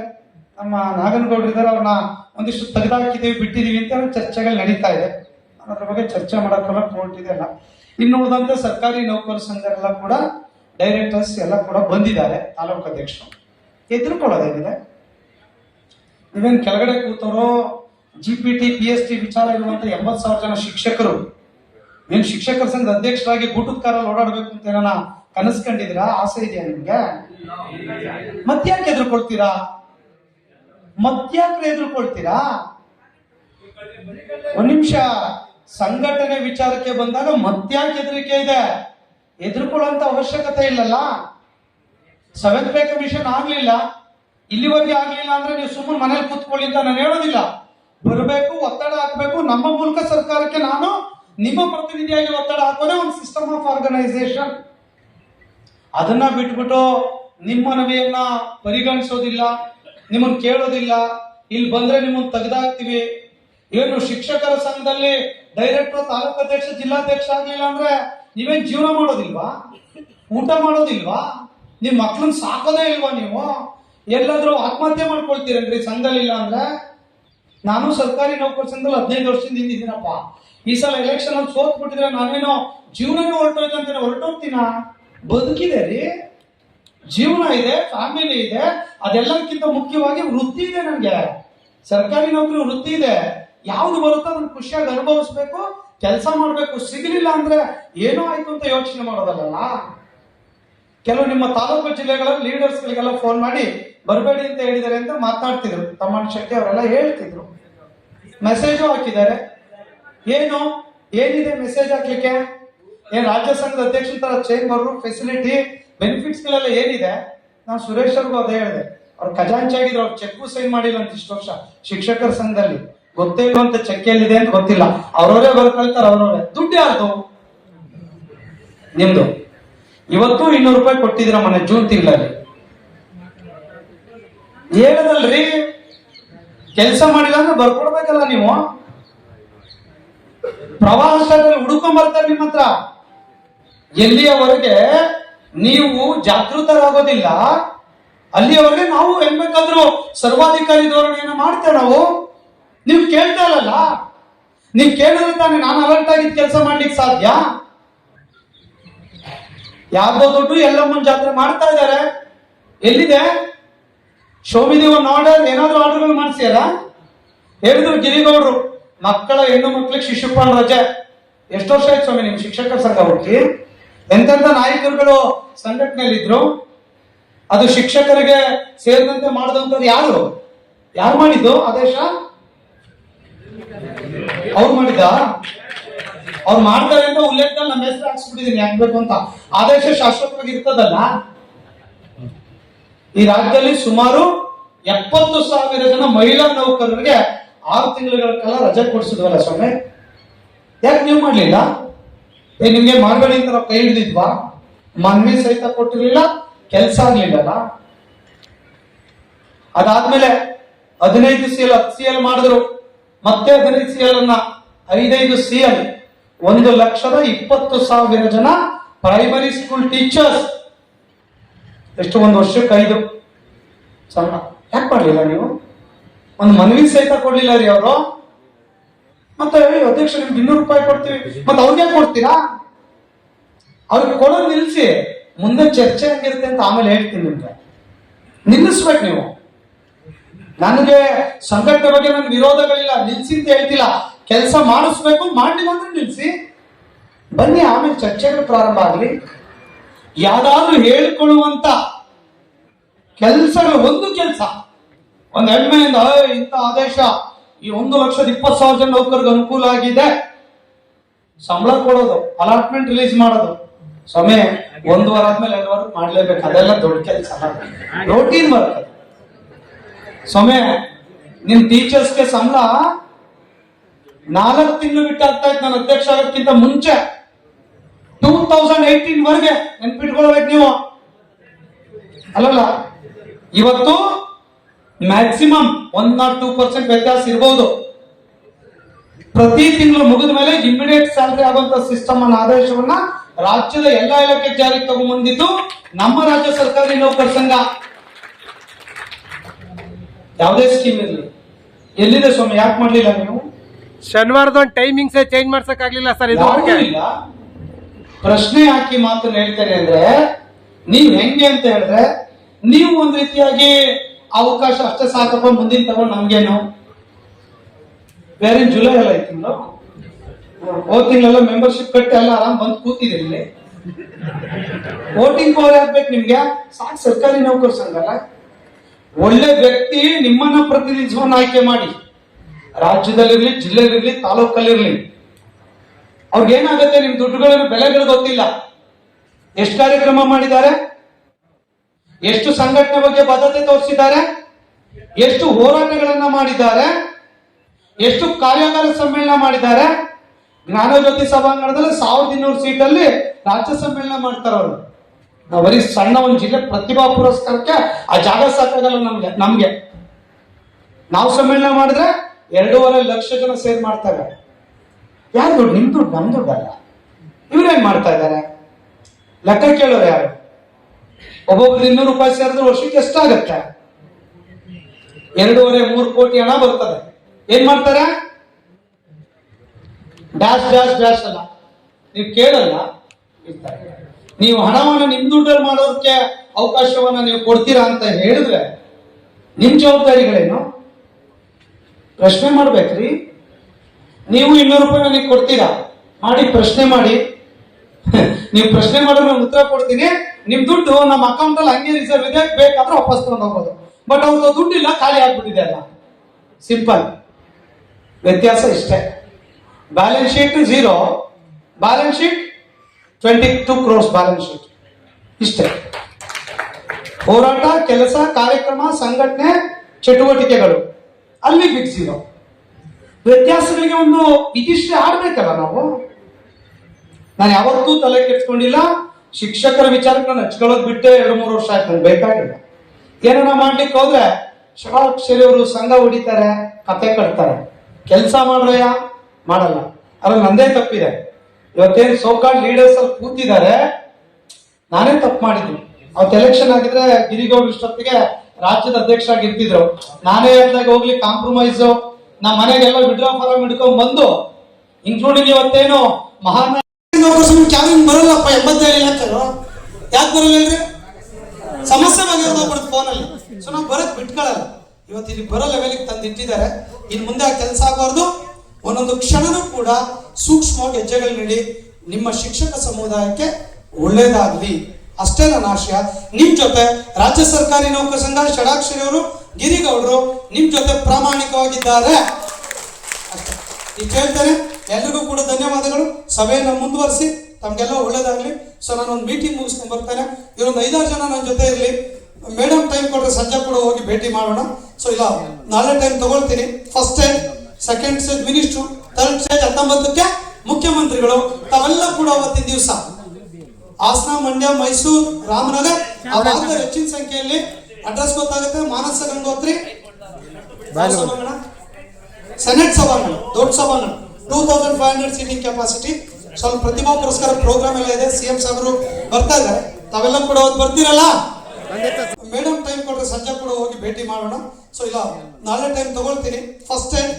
ನಮ್ಮ ನಾಗನಗೌಡರು ಇದ್ದಾರೆ ಅವ್ರನ್ನ ಒಂದಿಷ್ಟು ತೆಗೆದಾಕಿದೀವಿ ಬಿಟ್ಟಿದ್ದೀವಿ ಅಂತ ಚರ್ಚೆಗಳು ನಡೀತಾ ಇದೆ. ಅದ್ರ ಬಗ್ಗೆ ಚರ್ಚೆ ಮಾಡೋಕ್ಕೆಲ್ಲ ಕೋರ್ಟ್ ಇದೆ ಅಲ್ಲ. ಇನ್ನು ಉಳಿದಂತೆ ಸರ್ಕಾರಿ ನೌಕರ ಸಂಘರೆಲ್ಲ ಕೂಡ ಡೈರೆಕ್ಟರ್ಸ್ ಎಲ್ಲ ಕೂಡ ಬಂದಿದ್ದಾರೆ, ತಾಲೂಕು ಅಧ್ಯಕ್ಷರು. ಎದುರ್ಕೊಳ್ಳೋದೇನಿದೆ? ನೀವೇನ್ ಕೆಳಗಡೆ ಕೂತವರು G P T P S T ವಿಚಾರ ಇರುವಂತ ಎಂಬತ್ ಸಾವಿರ ಜನ ಶಿಕ್ಷಕರು. ಏನ್ ಶಿಕ್ಷಕರ ಸಂಘದ ಅಧ್ಯಕ್ಷರಾಗಿ ಗೂಟದ ಕಾರಲ್ಲಿ ಓಡಾಡ್ಬೇಕು ಅಂತ ಕನಸು ಕನಸ್ಕೊಂಡಿದ್ದೀರಾ? ಆಸೆ ಇದೆಯಾ ನಿಮ್ಗೆ? ಮತ್ಯಾಕೆ ಎದುರುಕೊಳ್ತೀರಾ ಮತ್ತ್ಯಾಕೆ ಎದುರುಕೊಳ್ತೀರಾ ಒಂದ್ ನಿಮಿಷ, ಸಂಘಟನೆ ವಿಚಾರಕ್ಕೆ ಬಂದಾಗ ಮತ್ಯಾಕೆ ಹೆದರಿಕೆ ಇದೆ? ಎದುರುಕೊಳ್ಳುವಂತ ಅವಶ್ಯಕತೆ ಇಲ್ಲಲ್ಲ? ಸವೆತ್ ಕಮಿಷನ್ ಆಗ್ಲಿಲ್ಲ. ಇಲ್ಲಿವರೆಗೆ ಆಗ್ಲಿಲ್ಲ ಅಂದ್ರೆ ನೀವು ಸುಮ್ಮನೆ ಮನೇಲಿ ಕೂತ್ಕೊಳ್ಳಿ ಅಂತ ನಾನು ಹೇಳೋದಿಲ್ಲ. ಬರಬೇಕು, ಒತ್ತಡ ಹಾಕಬೇಕು. ನಮ್ಮ ಮೂಲಕ ಸರ್ಕಾರಕ್ಕೆ ನಾನು ನಿಮ್ಮ ಪ್ರತಿನಿಧಿಯಾಗಿ ಒತ್ತಡ ಹಾಕೋದೇ ಒಂದು ಸಿಸ್ಟಮ್ ಆಫ್ ಆರ್ಗನೈಸೇಷನ್ ಅದನ್ನ ಬಿಟ್ಬಿಟ್ಟು ನಿಮ್ಮ ಮನವಿಯನ್ನ ಪರಿಗಣಿಸೋದಿಲ್ಲ ನಿಮ್ಮನ್ನ ಕೇಳೋದಿಲ್ಲ. ಇಲ್ಲಿ ಬಂದ್ರೆ ನಿಮ್ಮನ್ನ ತೆಗೆದಾಕ್ತಿವಿ. ಏನು ಶಿಕ್ಷಕರ ಸಂಘದಲ್ಲಿ ಡೈರೆಕ್ಟರ್ ತಾಲೂಕು ಅಧ್ಯಕ್ಷ, ಜಿಲ್ಲಾಧ್ಯಕ್ಷ ಆಗ್ಲಿಲ್ಲ ಅಂದ್ರೆ ನೀವೇನ್ ಜೀವನ ಮಾಡೋದಿಲ್ವಾ? ಊಟ ಮಾಡೋದಿಲ್ವಾ? ನಿಮ್ ಮಕ್ಳನ್ನ ಸಾಕೋದೇ ಇಲ್ವಾ ನೀವು? ಎಲ್ಲಾದ್ರೂ ಆತ್ಮಹತ್ಯೆ ಮಾಡ್ಕೊಳ್ತೀರೇನ್ರಿ? ಸಂಘದಲ್ಲಿ ಇಲ್ಲ ಅಂದ್ರೆ? ನಾನು ಸರ್ಕಾರಿ ನೌಕರಿ ಸಂಘದಲ್ಲಿ ಹದಿನೈದು ವರ್ಷದಿಂದ ಹಿಂದಿದ್ದೀನಪ್ಪ ಈ ಸಲ ಎಲೆಕ್ಷನ್ ಅಲ್ಲಿ ಸೋತ್ ಬಿಟ್ಟಿದ್ರೆ ನಾನೇನೋ ಜೀವನನೇ ಹೊರಟೋಯ್ತಂತ ಹೊರಟೋಗ್ತೀನ? ಬದುಕಿದೆ ರೀ. ಜೀವನ ಇದೆ, ಫ್ಯಾಮಿಲಿ ಇದೆ, ಅದೆಲ್ಲಕ್ಕಿಂತ ಮುಖ್ಯವಾಗಿ ವೃತ್ತಿ ಇದೆ ನನಗೆ. ಸರ್ಕಾರಿ ನೌಕರಿ ವೃತ್ತಿ ಇದೆ. ಯಾವ್ದು ಬರುತ್ತೋ ಅದನ್ನ ಖುಷಿಯಾಗಿ ಅನುಭವಿಸ್ಬೇಕು, ಕೆಲಸ ಮಾಡಬೇಕು. ಸಿಗಲಿಲ್ಲ ಅಂದ್ರೆ ಏನೋ ಆಯ್ತು ಅಂತ ಯೋಚನೆ ಮಾಡೋದಲ್ಲ ಕೆಲವು ನಿಮ್ಮ ತಾಲೂಕು ಜಿಲ್ಲೆಗಳ ಲೀಡರ್ಸ್ ಗಳಿಗೆಲ್ಲ ಫೋನ್ ಮಾಡಿ, ಬರಬೇಡಿ ಅಂತ ಹೇಳಿದ್ದಾರೆ ಅಂತ ಮಾತಾಡ್ತಿದ್ರು. ತಮ್ಮಣ್ಣ ಶೆಟ್ಟಿ ಅವರೆಲ್ಲ ಹೇಳ್ತಿದ್ರು. ಮೆಸೇಜು ಹಾಕಿದ್ದಾರೆ. ಏನು? ಏನಿದೆ ಮೆಸೇಜ್ ಹಾಕ್ಲಿಕ್ಕೆ? ಏನ್ ರಾಜ್ಯ ಸಂಘದ ಅಧ್ಯಕ್ಷ ತರ ಚೇಂಬರ್ ಫೆಸಿಲಿಟಿ ಬೆನಿಫಿಟ್ಸ್ ಗಳೆಲ್ಲ ಏನಿದೆ? ನಾನು ಸುರೇಶ್ ಅವ್ರಿಗೂ ಅದೇ ಹೇಳಿದೆ. ಅವ್ರು ಖಜಾಂಚಿ ಆಗಿದ್ರು, ಅವ್ರು ಚೆಕ್ ಸೈನ್ ಮಾಡಿಲ್ಲ ಅಂತ ಇಷ್ಟು ವರ್ಷ. ಶಿಕ್ಷಕರ ಸಂಘದಲ್ಲಿ. ಗೊತ್ತೇ ಇರುವಂತ ಚೆಕ್ ಎಲ್ಲಿದೆ ಅಂತ ಗೊತ್ತಿಲ್ಲ. ಅವ್ರವರೇ ಬರ್ಕೊಳ್ತಾರೆ ಅವ್ರವರೇ ದುಡ್ಡು ಯಾರ್ದು? ನಿಮ್ದು. ಇವತ್ತು ಇನ್ನೂರು ರೂಪಾಯಿ ಕೊಟ್ಟಿದ್ದೀರ ಮನೆ ಜೂನ್ ತಿಂಗಳಲ್ಲಿ? ಹೇಳದಲ್ರಿ. ಕೆಲಸ ಮಾಡಿಲ್ಲ ಅಂದ್ರೆ ಬರ್ಕೊಡ್ಬೇಕಲ್ಲ ನೀವು. ಪ್ರವಾಸದಲ್ಲಿ ಹುಡುಕೊಂಡ್ ಬರ್ತಾರೆ ನಿಮ್ಮ ಹತ್ರ. ಎಲ್ಲಿಯವರೆಗೆ ನೀವು ಜಾಗೃತರಾಗೋದಿಲ್ಲ, ಅಲ್ಲಿಯವರೆಗೆ ನಾವು ಏನ್ ಬೇಕಾದ್ರೂ ಸರ್ವಾಧಿಕಾರಿ ಧೋರಣೆಯನ್ನು ಮಾಡ್ತೇವೆ ನಾವು. ನೀವು ಕೇಳ್ತಾ ಇಲ್ಲಲ್ಲ? ನೀವು ಕೇಳಿದ್ರೆ ತಾನೇ ನಾನು ಅಲರ್ಟ್ ಆಗಿದ್ ಕೆಲಸ ಮಾಡ್ಲಿಕ್ಕೆ ಸಾಧ್ಯ? ಯಾವ್ದೋ ದೊಡ್ಡ ಎಲ್ಲಮ್ಮನ ಜಾತ್ರೆ ಮಾಡ್ತಾ ಇದ್ದಾರೆ ಎಲ್ಲಿದೆ? ಶೋಭಿದಿ ಒಂದು ಆರ್ಡರ್ ಏನಾದ್ರೂ ಆರ್ಡರ್ಗಳು ಮಾಡಿಸ್ಯಾರ ಹೇಳಿದ್ರು ಗಿರಿಗೌಡರು, ಮಕ್ಕಳ ಹೆಣ್ಣು ಮಕ್ಕಳಿಗೆ ಶಿಶುಪಾಲ್ ರಜೆ. ಎಷ್ಟು ವರ್ಷ ಆಯ್ತು ಸ್ವಾಮಿ ನಿಮ್ ಶಿಕ್ಷಕರ ಸಂಘ ಹುಟ್ಟಿ? ಎಂತೆಂತ ನಾಯಕರುಗಳು ಸಂಘಟನೆಯಲ್ಲಿದ್ರು? ಅದು ಶಿಕ್ಷಕರಿಗೆ ಸೇರಿದಂತೆ ಮಾಡಿದಂಥದ್ದು ಯಾರು? ಯಾರು ಮಾಡಿದ್ದು ಆದೇಶ? ಅವ್ರು ಮಾಡಿದ ಅವ್ರು ಮಾಡ್ತಾರೆ ಅಂತ ಉಲ್ಲೇಖದಲ್ಲಿ ನಮ್ಮ ಹೆಸರು ಹಾಕ್ಸ್ಬಿಟ್ಟಿದೀನಿ ಬೇಕು ಅಂತ. ಆದೇಶ ಶಾಶ್ವತವಾಗಿ ಇರ್ತದಲ್ಲ? ಈ ರಾಜ್ಯದಲ್ಲಿ ಸುಮಾರು ಎಪ್ಪತ್ತು ಸಾವಿರ ಜನ ಮಹಿಳಾ ನೌಕರರಿಗೆ ಆರು ತಿಂಗಳುಗಳ ಕಾಲ ರಜೆ ಕೊಡಿಸಿದ್ವಲ್ಲ ಸ್ವಾಮಿ? ಯಾಕೆ ನೀವು ಮಾಡ್ಲಿಲ್ಲ? ಏ, ನಿಮ್ಗೆ ಮಾಡಬೇಡಿ ಅಂತ ಕೈ ಹಿಡಿದಿದ್ವಾ? ಮನವಿ ಸಹಿತ ಕೊಟ್ಟಿರ್ಲಿಲ್ಲ, ಕೆಲಸ ಆಗ್ಲಿಲ್ಲಲ್ಲ? ಅದಾದ್ಮೇಲೆ ಹದಿನೈದು ಸಿ ಎಲ್ ಹತ್ತು ಸಿ ಎಲ್ ಮಾಡಿದ್ರು. ಮತ್ತೆ ಹದಿನೈದು ಸಿ ಎಲ್ ಅನ್ನ, ಐದೈದು ಸಿ ಎಲ್ ಒಂದು ಲಕ್ಷದ ಇಪ್ಪತ್ತು ಸಾವಿರ ಜನ ಪ್ರೈಮರಿ ಸ್ಕೂಲ್ ಟೀಚರ್ಸ್ ಎಷ್ಟು ಒಂದು ವರ್ಷಕ್ಕೆ ಐದು ಸಣ್ಣ ಯಾಕೆ ಮಾಡಲಿಲ್ಲ ನೀವು? ಒಂದು ಮನವಿ ಸಹಿತ ಕೊಡ್ಲಿಲ್ಲ ರೀ ಅವರು. ಮತ್ತೆ ಅಧ್ಯಕ್ಷ, ನಿಮ್ಗೆ ಇನ್ನೂರು ರೂಪಾಯಿ ಕೊಡ್ತೀವಿ. ಮತ್ತೆ ಅವ್ರಿಗೆ ಕೊಡ್ತೀರಾ? ಅವ್ರಿಗೆ ಕೊಡೋದು ನಿಲ್ಸಿ. ಮುಂದೆ ಚರ್ಚೆ ಹೆಂಗಿರುತ್ತೆ ಅಂತ ಆಮೇಲೆ ಹೇಳ್ತೀನಿ ನಿಮ್ಗೆ. ನಿಲ್ಲಿಸ್ಬೇಕು ನೀವು. ನನಗೆ ಸಂಘಟನೆ ಬಗ್ಗೆ ನನ್ಗೆ ವಿರೋಧಗಳಿಲ್ಲ. ನಿಲ್ಸಿ ಅಂತ ಹೇಳ್ತಿಲ್ಲ. ಕೆಲಸ ಮಾಡಿಸ್ಬೇಕು, ಮಾಡಲಿಲ್ಲ ಅಂದ್ರೆ ನಿಲ್ಸಿ. ಬನ್ನಿ, ಆಮೇಲೆ ಚರ್ಚೆಗಳು ಪ್ರಾರಂಭ ಆಗಲಿ. ಯಾವ್ದಾದ್ರೂ ಹೇಳಿಕೊಳ್ಳುವಂತ ಕೆಲಸಗಳು, ಒಂದು ಕೆಲಸ. ಒಂದು ಹೆಮ್ಮೆಯಿಂದ ಇಂತ ಇಂಥ ಆದೇಶ ಈ ಒಂದು ಲಕ್ಷದ ಇಪ್ಪತ್ತು ಸಾವಿರ ಜನ ನೌಕರಿಗೆ ಅನುಕೂಲ ಆಗಿದೆ. ಸಂಬಳ ಕೊಡೋದು ಅಲಾಟ್ಮೆಂಟ್ ರಿಲೀಸ್ ಮಾಡೋದು. ಸಮಯ ಒಂದು ವಾರ ಆದ್ಮೇಲೆ ಎರಡು ವಾರ ಮಾಡ್ಲೇಬೇಕು, ಅದೆಲ್ಲ ದೊಡ್ಡ ಕೆಲಸ. ರೋಟೀನ್ ವರ್ಕ್ ಸಮಯ, ನಿನ್ ಟೀಚರ್ಸ್ಗೆ ಸಂಬಳ ನಾಲ್ಕು ತಿಂಗಳು ಬಿಟ್ಟು ಆಗ್ತಾ ಇತ್ತು ನಾನು ಅಧ್ಯಕ್ಷ ಆಗೋದಕ್ಕಿಂತ ಮುಂಚೆ. ಟೂ ತೌಸಂಡ್ ಏಯ್ಟೀನ್ ವರೆಗೆ ನೆನ್ಪಿಟ್ಕೊಳ್ಬೇಕು ನೀವು. ಅಲ್ಲಲ್ಲ, ಇವತ್ತು maximum one not two percent ವ್ಯತ್ಯಾಸ ಇರಬಹುದು ಪ್ರತಿ ತಿಂಗಳು ಮುಗಿದ ಮೇಲೆ ಇಮಿಡಿಯೇಟ್ ಸ್ಯಾಲರಿ ಆಗುವಂತ ಸಿಸ್ಟಮ್ ಅನ್ನ, ಆದೇಶವನ್ನ ರಾಜ್ಯದ ಎಲ್ಲಾ ಇಲಾಖೆ ಜಾರಿಗೆ ತಗೊಂಡ್ಬಂದಿದ್ದು ನಮ್ಮ ರಾಜ್ಯ ಸರ್ಕಾರಿ ನೌಕರ ಸಂಘ. ಯಾವುದೇ ಸ್ಕೀಮ್ ಇರಲಿ. ಎಲ್ಲಿದೆ ಸ್ವಾಮಿ? ಯಾಕೆ ಮಾಡಲಿಲ್ಲ ನೀವು? ಶನಿವಾರದ ಒಂದು ಟೈಮಿಂಗ್ಸ್ ಚೇಂಜ್ ಮಾಡ್ಸಕ್ ಆಗ್ಲಿಲ್ಲ ಸರ್ ಇದು ಯಾವ್ದೂ ಪ್ರಶ್ನೆ ಹಾಕಿ ಮಾತ್ರ ಹೇಳ್ತಾರೆ ಅಂದ್ರೆ ನೀವ್ ಹೆಂಗೆ ಅಂತ ಹೇಳಿದ್ರೆ ನೀವು ಒಂದ್ ರೀತಿಯಾಗಿ ಅವಕಾಶ ಅಷ್ಟೇ ಸಾಕಪ್ಪ ಮುಂದಿನ ತಗೊಂಡು ನಮ್ಗೇನು? ಬೇರೆ ಜುಲೈ ಎಲ್ಲ ಐತಿ ಹೋದ ಹೋದ್ ತಿಂಗಳೆಲ್ಲ ಮೆಂಬರ್ಶಿಪ್ ಕಟ್ಟಿ ಎಲ್ಲ ಆರಾಮ್ ಬಂದು ಕೂತಿದ್ರಿ ಇಲ್ಲಿ. ವೋಟಿಂಗ್ ಪವರ್ ಆಗ್ಬೇಕು ನಿಮ್ಗೆ? ಸಾಕು ಸರ್ಕಾರಿ ನೌಕರ ಸಂಘ ಒಳ್ಳೆ ವ್ಯಕ್ತಿ ನಿಮ್ಮನ್ನ ಪ್ರತಿನಿಧಿಸುವ ಆಯ್ಕೆ ಮಾಡಿ. ರಾಜ್ಯದಲ್ಲಿರ್ಲಿ, ಜಿಲ್ಲೆಯಲ್ಲಿರ್ಲಿ, ತಾಲೂಕಲ್ಲಿರ್ಲಿ. ಅವ್ರಿಗೆ ಏನಾಗುತ್ತೆ? ನಿಮ್ ದುಡ್ಡುಗಳ ಬೆಲೆಗಳು ಗೊತ್ತಿಲ್ಲ. ಎಷ್ಟು ಕಾರ್ಯಕ್ರಮ ಮಾಡಿದ್ದಾರೆ? ಎಷ್ಟು ಸಂಘಟನೆ ಬಗ್ಗೆ ಬದ್ಧತೆ ತೋರಿಸಿದ್ದಾರೆ? ಎಷ್ಟು ಹೋರಾಟಗಳನ್ನ ಮಾಡಿದ್ದಾರೆ? ಎಷ್ಟು ಕಾರ್ಯಾಗಾರ ಸಮ್ಮೇಳನ ಮಾಡಿದ್ದಾರೆ? ಜ್ಞಾನಜ್ಯೋತಿ ಸಭಾಂಗಣದಲ್ಲಿ ಸಾವಿರದ ಇನ್ನೂರು ಸೀಟಲ್ಲಿ ರಾಜ್ಯ ಸಮ್ಮೇಳನ ಮಾಡ್ತಾರೆ ಅವರು. ನಾವು ಬರೀ ಸಣ್ಣ ಒಂದು ಜಿಲ್ಲೆ ಪ್ರತಿಭಾ ಪುರಸ್ಕಾರಕ್ಕೆ ಆ ಜಾಗ ಸಾಕಾಗಲ್ಲ ನಮ್ಗೆ ನಮ್ಗೆ. ನಾವು ಸಮ್ಮೇಳನ ಮಾಡಿದ್ರೆ ಎರಡೂವರೆ ಲಕ್ಷ ಜನ ಸೇರ್ ಮಾಡ್ತಾರೆ ಯಾರು ದುಡ್ಡು? ನಿಮ್ ದುಡ್ಡು, ನಮ್ ದುಡ್ಡಲ್ಲ ಇವ್ರೇನ್ ಮಾಡ್ತಾ ಇದ್ದಾರೆ ಲೆಕ್ಕ ಕೇಳೋರು ಯಾರು? ಒಬ್ಬೊಬ್ರು ಇನ್ನೂರು ರೂಪಾಯಿ ಸೇರಿದ್ರೆ ವರ್ಷಕ್ಕೆ ಎಷ್ಟಾಗತ್ತೆ? ಎರಡೂವರೆ, ಮೂರು ಕೋಟಿ ಹಣ ಬರ್ತದೆ. ಏನ್ ಮಾಡ್ತಾರೆ? ಡ್ಯಾಶ್ ಡ್ಯಾಶ್ ಡ್ಯಾಶ್ ಅಲ್ಲ. ನೀವು ಕೇಳಲ್ಲ. ನೀವು ಹಣವನ್ನು ನಿಮ್ ದುಡ್ಡಲ್ಲಿ ಮಾಡೋದಕ್ಕೆ ಅವಕಾಶವನ್ನ ನೀವು ಕೊಡ್ತೀರಾ ಅಂತ ಹೇಳಿದ್ರೆ ನಿಮ್ ಜವಾಬ್ದಾರಿಗಳೇನು? ಪ್ರಶ್ನೆ ಮಾಡ್ಬೇಕ್ರಿ. ನೀವು ಇನ್ನೂರು ರೂಪಾಯಿ ನನಗೆ ಕೊಡ್ತೀರಾ? ಮಾಡಿ ಪ್ರಶ್ನೆ ಮಾಡಿ. ನೀವು ಪ್ರಶ್ನೆ ಮಾಡಿದ್ರೆ ನಾನು ಉತ್ತರ ಕೊಡ್ತೀನಿ. ನಿಮ್ ದುಡ್ಡು ನಮ್ಮ ಅಕೌಂಟ್ ಅಲ್ಲಿ ಹಂಗೆ ರಿಸರ್ವ್ ಇದೆ, ಬೇಕಾದ್ರೆ ವಾಪಸ್ ತಗೊಂಡು ಹೋಗೋದು ಬಟ್ ಅವ್ರದ್ದು ದುಡ್ಡಿಲ್ಲ, ಖಾಲಿ ಆಗ್ಬಿಟ್ಟಿದೆ ಅಲ್ಲ. ಸಿಂಪಲ್ ವ್ಯತ್ಯಾಸ ಇಷ್ಟೇ. Balance sheet zero balance sheet twenty two crores balance sheet ಇಷ್ಟೇ. ಹೋರಾಟ, ಕೆಲಸ, ಕಾರ್ಯಕ್ರಮ, ಸಂಘಟನೆ, ಚಟುವಟಿಕೆಗಳು. ಅಲ್ಲಿ ಬಿಗ್ ಝೀರೋ ವ್ಯತ್ಯಾಸಗಳಿಗೆ ಒಂದು ಇದಿಷ್ಟೇ ಆಡ್ಬೇಕಲ್ಲ ನಾವು? ನಾನು ಯಾವತ್ತೂ ತಲೆ ಕೆಡ್ಸ್ಕೊಂಡಿಲ್ಲ. ಶಿಕ್ಷಕರ ವಿಚಾರಕ್ಕೆ ನಾನು ಹಚ್ಕೊಳ್ಳೋದು ಬಿಟ್ಟೆ ಎರಡು, ಮೂರು ವರ್ಷ ಆಯ್ತು, ನಂಗೆ ಬೇಕಾಗಿಲ್ಲ. ಏನಾರ ಮಾಡ್ಲಿಕ್ಕೆ ಹೋದ್ರೆ ಷಡಾಕ್ಷರಿ ಅವರು ಸಂಘ ಹೊಡಿತಾರೆ, ಕತೆ ಕಟ್ತಾರೆ. ಕೆಲಸ ಮಾಡ್ರಯ್ಯ? ಮಾಡಲ್ಲ. ಅದ್ರಲ್ಲಿ ನಂದೇ ತಪ್ಪಿದೆ. ಇವತ್ತೇನು ಸೋಕಾಲ್ ಲೀಡರ್ಸ್ ಅಲ್ಲಿ ಕೂತಿದ್ದಾರೆ, ನಾನೇ ತಪ್ಪು ಮಾಡಿದ್ದೀನಿ ಅವತ್ತು ಎಲೆಕ್ಷನ್ ಆಗಿದ್ರೆ ಗಿರಿಗೌಡ ಇಷ್ಟೊತ್ತಿಗೆ ರಾಜ್ಯದ ಅಧ್ಯಕ್ಷ ಆಗಿರ್ತಿದ್ರು ನಾನೇ ಹೇಳ್ದಾಗ ಹೋಗ್ಲಿ ಕಾಂಪ್ರಮೈಸ್ ನಮ್ಮ ಮನೆಗೆಲ್ಲ ವಿಡ್ರಾ ಫಾರಂ ಹಿಡ್ಕೊಂಡ್ ಬಂದು ಇನ್ಕ್ಲೂಡಿಂಗ್ ಇವತ್ತೇನು ಮಹಾನ್ ಕ್ಯಾವಿಂಗ್ ಬರಲ್ಲಪ್ಪ ಎಂಬತ್ತೇಳು ಇಲಾಖೆಗಳು ಯಾಕೆ ಬರಲ್ಲ ಹೇಳ್ರಿ? ಸಮಸ್ಯೆ ಬಗೆಹರಿದೋಗ್ಬಿಡುತ್ತೆ ಫೋನಲ್ಲಿ ಸೊ ನಾವು ಬರಕ್ ಬಿಟ್ಕೊಳ್ಳಲ್ಲ ಇವತ್ತು ಇಲ್ಲಿ ಬರೋ ಲೆವೆಲ್ಗೆ ತಂದಿಟ್ಟಿದ್ದಾರೆ ಇನ್ನು ಮುಂದೆ ಆ ಕೆಲಸ ಆಗಬಾರ್ದು. ಒಂದೊಂದು ಕ್ಷಣನೂ ಕೂಡ ಸೂಕ್ಷ್ಮವಾಗಿ ಹೆಜ್ಜೆಗಳು ನೀಡಿ ನಿಮ್ಮ ಶಿಕ್ಷಕ ಸಮುದಾಯಕ್ಕೆ ಒಳ್ಳೇದಾಗ್ಲಿ. ಅಷ್ಟೇ ನನ್ನ ಆಶಯ. ನಿಮ್ ಜೊತೆ ರಾಜ್ಯ ಸರ್ಕಾರಿ ನೌಕರ ಸಂಘ ಷಡಾಕ್ಷರಿ ಅವರು ಗಿರಿಗೌಡರು ನಿಮ್ ಜೊತೆ ಪ್ರಾಮಾಣಿಕವಾಗಿದ್ದಾರೆ. ಅಷ್ಟೇ. ಈಗ ಹೇಳ್ತೇನೆ ಎಲ್ರಿಗೂ ಕೂಡ ಧನ್ಯವಾದಗಳು. ಸಭೆಯನ್ನು ಮುಂದುವರಿಸಿ, ತಮಗೆಲ್ಲ ಒಳ್ಳೇದಾಗ್ಲಿ. ಸೊ ನಾನು ಒಂದು ಮೀಟಿಂಗ್ ಮುಗಿಸ್ಕೊಂಡು ಬರ್ತೇನೆ. ಇವರೊಂದು ಐದಾರು ಜನ ನನ್ನ ಜೊತೆ ಇರಲಿ. ಮೇಡಮ್ ಟೈಮ್ ಕೊಟ್ಟರೆ ಸಂಜೆ ಕೂಡ ಹೋಗಿ ಭೇಟಿ ಮಾಡೋಣ. ಸೊ ಇಲ್ಲ, ನಾಳೆ ಟೈಮ್ ತಗೊಳ್ತೀನಿ. First stage second stage minister third stage ಹತ್ತೊಂಬತ್ತಕ್ಕೆ ಮುಖ್ಯಮಂತ್ರಿಗಳು, ತಾವೆಲ್ಲ ಕೂಡ ಅವತ್ತಿನ ದಿವಸ ಹಾಸನ ಮಂಡ್ಯ ಮೈಸೂರು ರಾಮನಗರ್ ಆ ಭಾಗದ ಹೆಚ್ಚಿನ ಸಂಖ್ಯೆಯಲ್ಲಿ ಅಡ್ರೆಸ್ ಗೊತ್ತಾಗುತ್ತೆ. ಮಾನಸ ಗಂಗೋತ್ರಿ? ಸೆನೆಟ್ ಸಭಾಂಗಣ ದೊಡ್ಡ ಸಭಾಂಗಣ two thousand five hundred seating capacity ಸ್ವಲ್ಪ ಪ್ರತಿಭಾ ಪುರಸ್ಕಾರ ಪ್ರೋಗ್ರಾಮ್ ಎಲ್ಲ ಇದೆ. ಸಿ ಎಂ ಸಾಹೇಬರು ಬರ್ತಾ ಇದ್ದಾರೆ. ತಾವೆಲ್ಲ ಕೂಡ ಅವತ್ತು ಬರ್ತೀರಲ್ಲ? ಮೇಡಮ್ ಟೈಮ್ ಕೊಟ್ರೆ ಸಂಜೆ ಕೂಡ ಹೋಗಿ ಭೇಟಿ ಮಾಡೋಣ. ಸೊ ಇಲ್ಲ ನಾಳೆ ಟೈಮ್ ತಗೊಳ್ತೀನಿ. First time